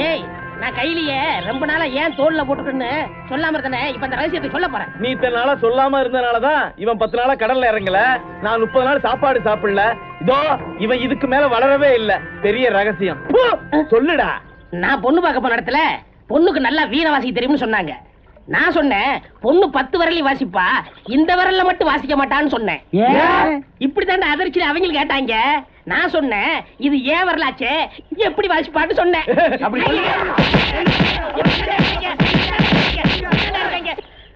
டேய் நான் கையிலேயே ரொம்ப நாளா ஏன் தோல்ல போட்டுக்கன்னு சொல்லாம இருந்தனே இப்ப அந்த ரகசியத்தை சொல்ல போறேன். நீ இத்தனை நாளா சொல்லாம இருந்தனாலதான் இவன் பத்து நாளா கடல்ல இறங்கல. நான் முப்பது நாள் சாப்பாடு சாப்பிடல. இதோ இவன் இதுக்கு மேல வளரவே இல்ல. பெரிய ரகசியம். சொல்லுடா. நான் பொண்ணு பார்க்க போன இடத்துல பொண்ணுக்கு நல்லா வீண வாசிக்க தெரியும்னு சொன்னாங்க. நான் சொன்னேன் பொண்ணு பத்து விரலையும் வாசிப்பா. இந்த விரல்ல மட்டும் வாசிக்க மாட்டான்னு சொன்னேன். இப்படி தாண்டா அதிர்ச்சி அவங்களுக்கு கேட்டாங்க. நான் சொன்னேன் இது ஏன் வரலாச்சே? எப்படி வாசிப்பான்னு சொன்னேன்.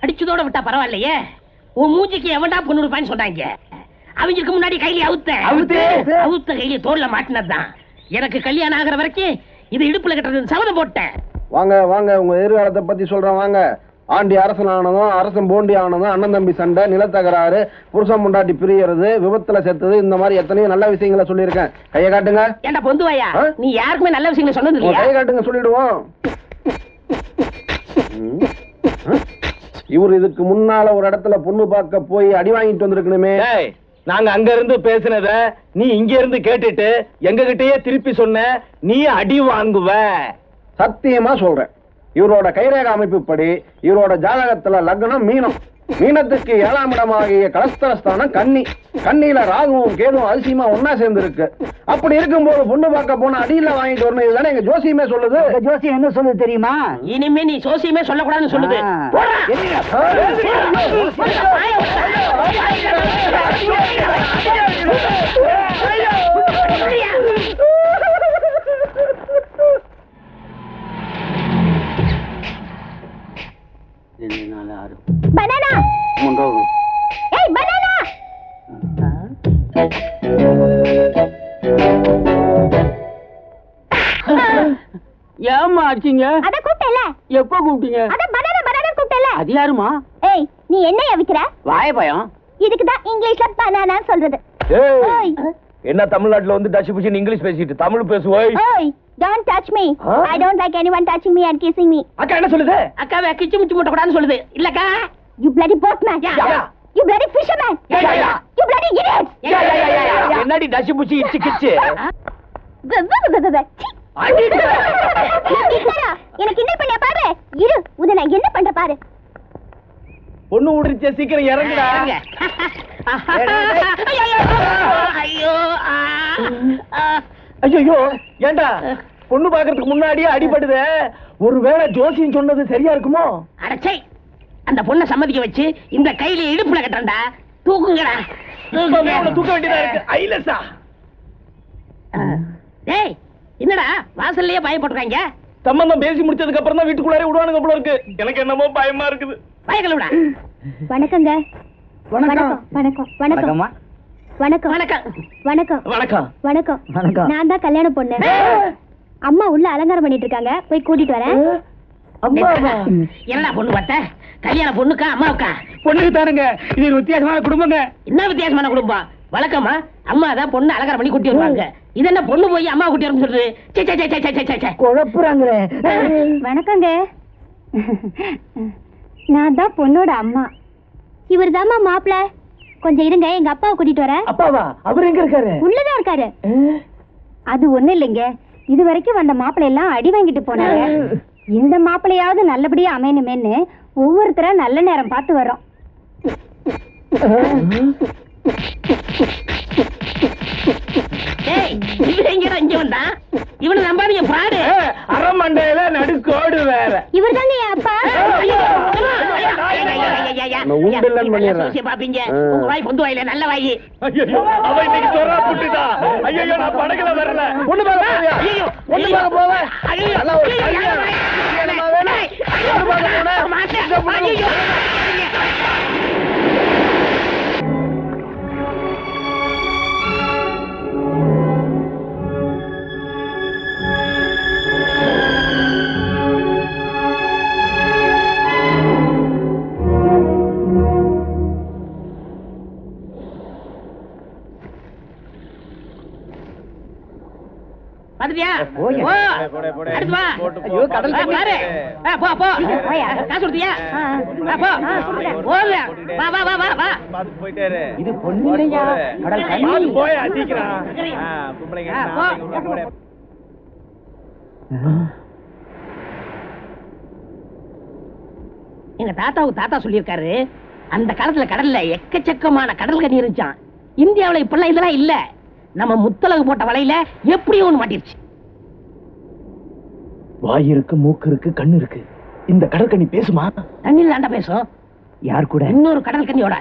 அடிச்சதோட விட்டா பரவாயில்லையே. உன் மூஞ்சிக்கு எவன்டா பொண்ணு கொடுப்பான்னு சொன்னாங்க. அவங்களுக்கு முன்னாடி கையில அவுத்து? அவுத்த? கையில தோல்ல மாட்டினதுதான். எனக்கு கல்யாணம் ஆகுற வரைக்கும் இது இடுப்புல கட்டுறது சபதம் போட்டேன். வாங்க வாங்க உங்க எதிர்காலத்தை பத்தி சொல்றேன் வாங்க. ஆண்டி அரசன் ஆனதும் அரசன் போண்டி ஆனதும் அண்ணன் தம்பி சண்டை நிலத்தகராறு புருஷன் முண்டாட்டி பிரியறது விபத்துல செத்தது இந்த மாதிரி எத்தனையோ நல்ல விஷயங்களை சொல்லியிருக்கேன். கையை காட்டுங்க. ஏண்டா பொந்துவாயா? நீ யாருக்குமே நல்ல விஷயங்களை சொன்னது இல்லையா? கையை காட்டுங்க சொல்லிடுவோம்? இவர் இதுக்கு முன்னால ஒரு இடத்துல பொண்ணு பார்க்க போய் அடி வாங்கிட்டு வந்திருக்கணுமே. டேய் நாங்க அங்க இருந்து பேசினத நீ இங்க இருந்து கேட்டுட்டு எங்க கிட்டயே திருப்பி சொன்ன நீ அடி வாங்குவ. சத்தியமா சொல்றேன். இவரோட கைரேக அமைப்புப்படி இவரோட ஜாதகத்துல லக்னம் மீனம். மீனத்துக்கு ஏழாம் இடமாகிய கலஸ்தரஸ்தானம் கன்னி. கன்னியில ராகுவும் கேதுவும் அதிசயமா ஒன்னா சேர்ந்து இருக்கு அப்படி இருக்கும்போது பொண்ணு பார்க்க போனா அடியில வாங்கிட்டு வரணும். இதுதானே எங்க ஜோசியமே சொல்லுது. ஜோசியம் என்ன சொல்லுது தெரியுமா? இனிமே நீ சோசியமே சொல்லக்கூடாதுன்னு சொல்லுது. போடா. ஏமா ஆச்சுங்க அத கூட்டல எப்ப கூப்பிட்டீங்க? அத பனானா பனானா கூட்டல அது யாருமா ஏய் நீ என்ன விக்கிற வாய பயம். இதுக்கு தான் இங்கிலீஷ்ல பனானா சொல்றது. ஏய், என்ன தமிழ்நாட்டுல வந்து டச்சு புச்சு இங்கிலீஷ் பேசிட்டு தமிழ் பேசுவோய் ஓய். Don't touch me? I don't like anyone touching me and kissing me அக்கா என்ன சொல்லுது? அக்காவை கிச்சு முச்சு முட்ட கூடாதுன்னு சொல்லுது. இல்லக்கா. You you bloody idiot Yeah, yeah, yeah, yeah, yeah. என்னடி டச்சு புச்சு இச்சு கிச்சு? வெ, வெ, வெ, வெ, வெ. சீ. நிக்கடா. எனக்கு என்ன பண்ண பாரு. இரு நான் என்ன பண்ற பாரு. பொண்ணு விடுச்சே சீக்கிரம் இறங்குடா. இறங்க. ஐயோ. ஐயோ ஏண்டா? பொண்ணு பாக்குறதுக்கு முன்னாடியே அடிபடுதே. ஒருவேளை ஜோசியம் சொன்னது சரியா இருக்குமோ? அடச்சை அந்த பொண்ணை சம்மதிக்க வச்சு இந்த கையில இடுப்புல கட்டண்டா தூக்குங்கடா. தூக்க வேண்டியதா இருக்கு. ஐலசா. டேய் என்னடா வாசல்லயே பயம் போட்டுருக்காங்க சம்பந்தம் பேசி முடிச்சதுக்கு அப்புறம் தான் வீட்டுக்குள்ளாரே விடுவானுங்க போல இருக்கு. எனக்கு என்னமோ பயமா இருக்குது. பயக்கல விடா. வணக்கங்க. வணக்கம். வணக்கம். வணக்கம். வணக்கம். வணக்கம். வணக்கம். வணக்கம். வணக்கம். வணக்கம். நான் தான் கல்யாண பொண்ணு. அம்மா உள்ள அலங்காரம் பண்ணிட்டு இருக்காங்க போய் கூட்டிட்டு வரேன். என்னடா பொண்ணு பார்த்த? கல்யாண பொண்ணுக்கா அம்மாவுக்கா? பொண்ணுக்கு தானுங்க. இது ஒரு வித்தியாசமான குடும்பங்க. என்ன வித்தியாசமான குடும்பம்? வழக்கமா? அம்மா தான் பொண்ணு அலங்காரம் பண்ணி கூட்டி வருவாங்க. இது என்ன பொண்ணு போய் அம்மா கூட்டி வரும்னு சொல்றது? சே சே சே சே சே சே சே குழப்புறாங்களே. வணக்கங்க. நான் தான் பொண்ணோட அம்மா. இவர் தாம்மா மாப்பிள. கொஞ்சம் இருங்க எங்க அப்பாவை கூட்டிட்டு வரேன். அப்பாவா? அவர் எங்க இருக்காரு? உள்ளதான் இருக்காரு. அது ஒண்ணு இல்லைங்க. இது வரைக்கும் வந்த மாப்பிள்ளை எல்லாம் அடி வாங்கிட்டு போனாங்க இந்த மாப்பிள்ளையாவது நல்லபடியா அமையணுமேன்னு ஒவ்வொருத்தரா நல்ல நேரம் பார்த்து வரோம் எங்கடா இங்க வந்தா இவனை நம்பாதீங்க பாடு அரமண்டையில நடுக்கோடு வேற இவர் தானே அப்பா பாப்பீங்க உங்க வாய் பொந்து வாயில நல்ல வாய் அவ இன்னைக்கு சொரா புட்டுதா ஐயோ நான் படகுல வரல ஒண்ணு மேல ஐயோ ஒண்ணு மேல போவே ஐயோ ஐயோ ஐயோ ஐயோ எங்க தாத்தாவுக்கு தாத்தா சொல்லியிருக்காரு அந்த காலத்துல கடல்ல எக்கச்சக்கமான கடல் கண்ணி இருந்துச்சான் இந்தியாவில இப்பெல்லாம் இதெல்லாம் இல்லை. நம்ம முத்தலகு போட்ட வலையில எப்படியும் ஒண்ணு மாட்டிருச்சு? வாய் இருக்கு மூக்கு இருக்கு கண்ணு இருக்கு. இந்த கடற்கண்ணி பேசுமா? தண்ணியில் தாண்டா பேசும். யார் கூட? இன்னொரு கடல் கண்ணியோட.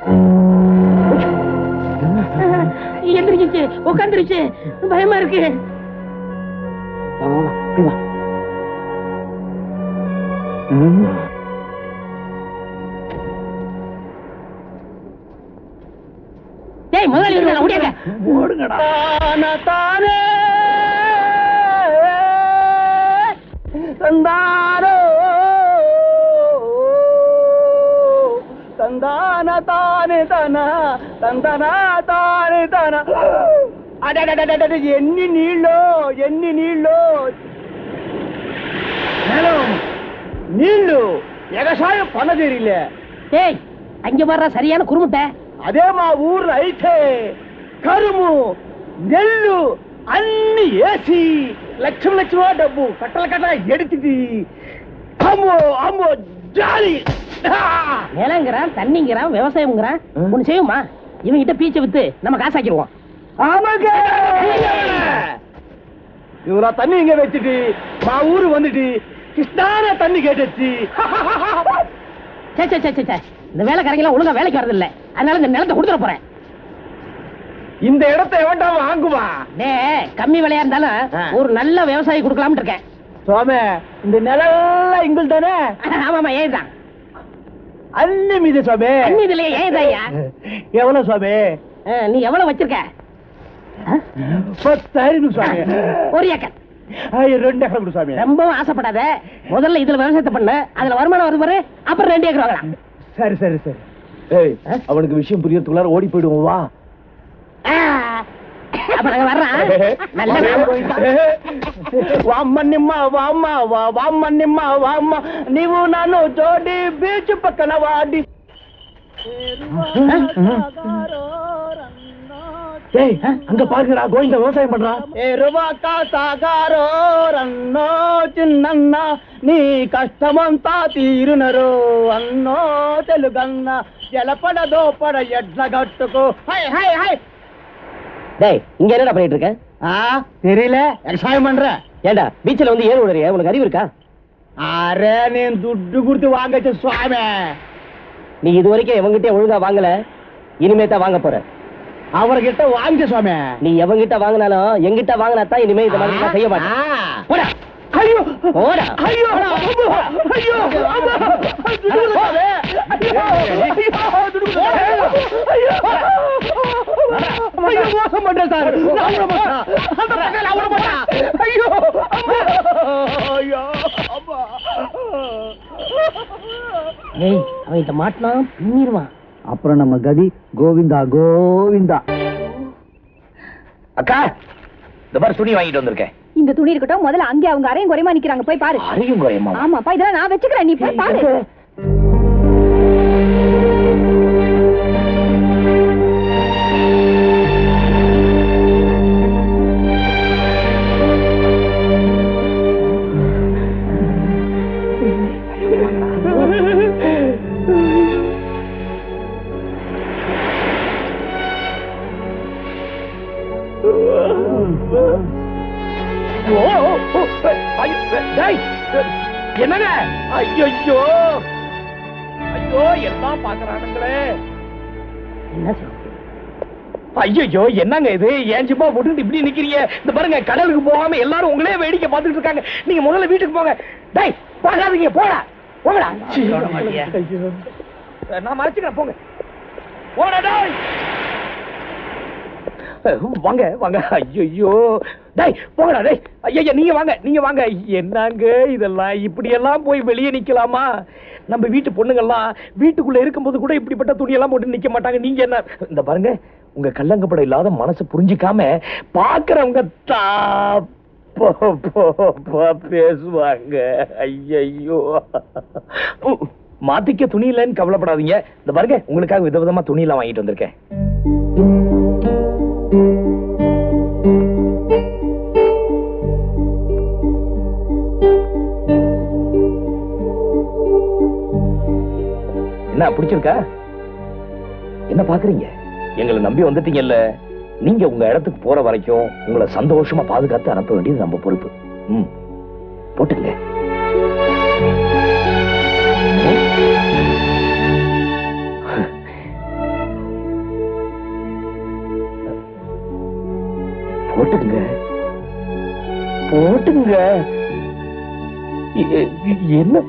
உட்காந்துருச்சு பயமா இருக்கு. ஓடுங்கடா தானே தந்தாரோ தந்தான தானே தனா தந்தனா. தானே தனா. அடடடடட எண்ணி நீளோ எண்ணி நீளோ. மேலும் நீண்டு எகசாயம் பண்ண தெரியல டேய் அங்க வர்ற சரியான குறுமுட்டை. அதேமா ஊர்ல ஐட்டே கருமு நெல்லு அன்னி ஏசி. லட்சம் லட்சம் ரூபா டப்பு. கட்டல கட்டல எடுத்துட்டு. அம்மோ அம்மோ ஜாலி. நிலங்கிறான் தண்ணிங்கிறான் விவசாயம்ங்கிறான். ஒண்ணு செய்யுமா? இவங்கிட்ட பீச்சை வித்து நம்ம காசாக்கிடுவோம். ஆமாங்க. இவரா தண்ணி இங்க வச்சுட்டு மா ஊரு வந்துட்டு கிருஷ்ணான தண்ணி கேட்டுச்சு? இந்த வேலைக்காரங்களாம் ஒழுங்கா வேலைக்கு வரதில்ல அதனால இந்த நிலத்தை கொடுத்துட போறேன். இந்த இடத்தை எவன்டா வாங்குவா. டே கம்மி விலையா இருந்தாலும். ஒரு நல்ல விவசாயி கொடுக்கலாம்னு இருக்கேன். சுவாமி இந்த நிலம் எங்கள் தானே? ஆமாமா ஏதான் அன்னி மீது சுவாமி. அண்ணி இதுலயே ஏதாய்யா எவ்வளவு சுவாமி? நீ எவ்வளவு வச்சிருக்க? பத்தாயிரம் சுவாமி. ஒரு ஏக்கர். ரெண்டு ஏக்கர் கொடு சுவாமி ரொம்பவும் ஆசைப்படாத முதல்ல இதுல விவசாயத்தை பண்ணு அதுல வருமானம் வருது பாரு அப்புறம் ரெண்டு ஏக்கர் வாங்கலாம் சரி சரி சரி ஏய் அவனுக்கு விஷயம் புரியறதுக்குள்ளார ஓடி போயிடுவோம் வா ஆ. அப்ப நாங்க வர்றோம் நல்ல వామ్మ నిమ్మ వామ్మ వా- వామ్మ నిమ్మ వామ్మ నీవు నన్ను జోడి బీచ్ పక్కన వాడి ஏய் அங்க பாருங்கடா கோவிந்த விவசாயம் பண்றான் ఎరువాక సాగారో రన్నో చిన్నన్న నీ కష్టమంతా తీరునరు అన్నో తెలుగన్న జలపడదో పడ ఎడ్ల గట్టుకు హై హై హై டேய் இங்க என்னடா பண்ணிட்டு இருக்க ஆ தெரியல விவசாயம் பண்ற ஏண்டா பீச்சில் வந்து ஏறு விடுறியா உனக்கு அறிவு இருக்கா அரே నేను దుడ్డు గుర్తు వాంగచ్చు స్వామి நீ இது வரைக்கும் எவங்கிட்ட ஒழுங்கா வாங்கல இனிமே தான் வாங்க போற அவர்கிட்ட வாங்க சுவாமி. நீ எவங்கிட்ட வாங்கினாலும் எங்கிட்ட வாங்கினா தான் இனிமே இந்த மாதிரி செய்ய மாட்டேன். ஐயோ. போடா. ஐயோ. ஐயோ. மோசம் சார். நான் விட மாட்டேன். அந்த பக்கம் நான் விட மாட்டேன். ஐயோ, அம்மா. ஐயோ, அம்மா. ஏய் அவன்கிட்ட மாட்டினா பின்னிடுவான். அப்புறம் நம்ம கதி கோவிந்தா கோவிந்தா. அக்கா இந்த மாதிரி துணி வாங்கிட்டு வந்திருக்கேன். இந்த துணி இருக்கட்டும் முதல்ல அங்கே அவங்க அரையும் குறையமா நிக்கிறாங்க போய் பாரு. அரையும் குறையமா? ஆமாப்பா இதெல்லாம் நான் வச்சுக்கிறேன் நீ போய் பாரு. என்னங்க ஐயோ ஐயோ எல்லாம் பாக்குறானுங்களே என்ன ஐயோ என்னங்க இது? ஏன் சும்மா போட்டுட்டு இப்படி நிக்கிறீங்க? இந்த பாருங்க கடலுக்கு போகாம எல்லாரும் உங்களே வேடிக்கை பார்த்துட்டு இருக்காங்க. நீங்க முதல்ல வீட்டுக்கு போங்க. டேய் போகாதீங்க போடா. போங்கடா. நான் மறைச்சுக்கிறேன் போங்க. போடா டேய். வாங்க வாங்க. ஐயோ டேய் போங்கடா டேய். ஐயா நீங்க வாங்க நீங்க வாங்க. என்னங்க இதெல்லாம்? இப்படி எல்லாம் போய் வெளியே நிக்கலாமா? நம்ம வீட்டு பொண்ணுங்கெல்லாம் வீட்டுக்குள்ள இருக்கும்போது கூட இப்படிப்பட்ட துணியெல்லாம் போட்டு நிக்க மாட்டாங்க. நீங்க என்ன? இந்த பாருங்க உங்க கல்லங்கப்படம் இல்லாத மனசு புரிஞ்சுக்காம பாக்குறவங்க தா போ- பேசுவாங்க. ஐயோ மாத்திக்க துணி இல்லைன்னு கவலைப்படாதீங்க. இந்த பாருங்க உங்களுக்காக விதவிதமா துணி எல்லாம் வாங்கிட்டு வந்திருக்கேன். என்ன என்ன பாக்குறீங்க எங்களை நம்பி வந்துட்டீங்கல்ல. நீங்க உங்க இடத்துக்கு போற வரைக்கும் உங்களை சந்தோஷமா பாதுகாத்து அனுப்ப வேண்டியது நம்ம பொறுப்பு. ம். போட்டுங்க போட்டுங்க போட்டுங்க என்ன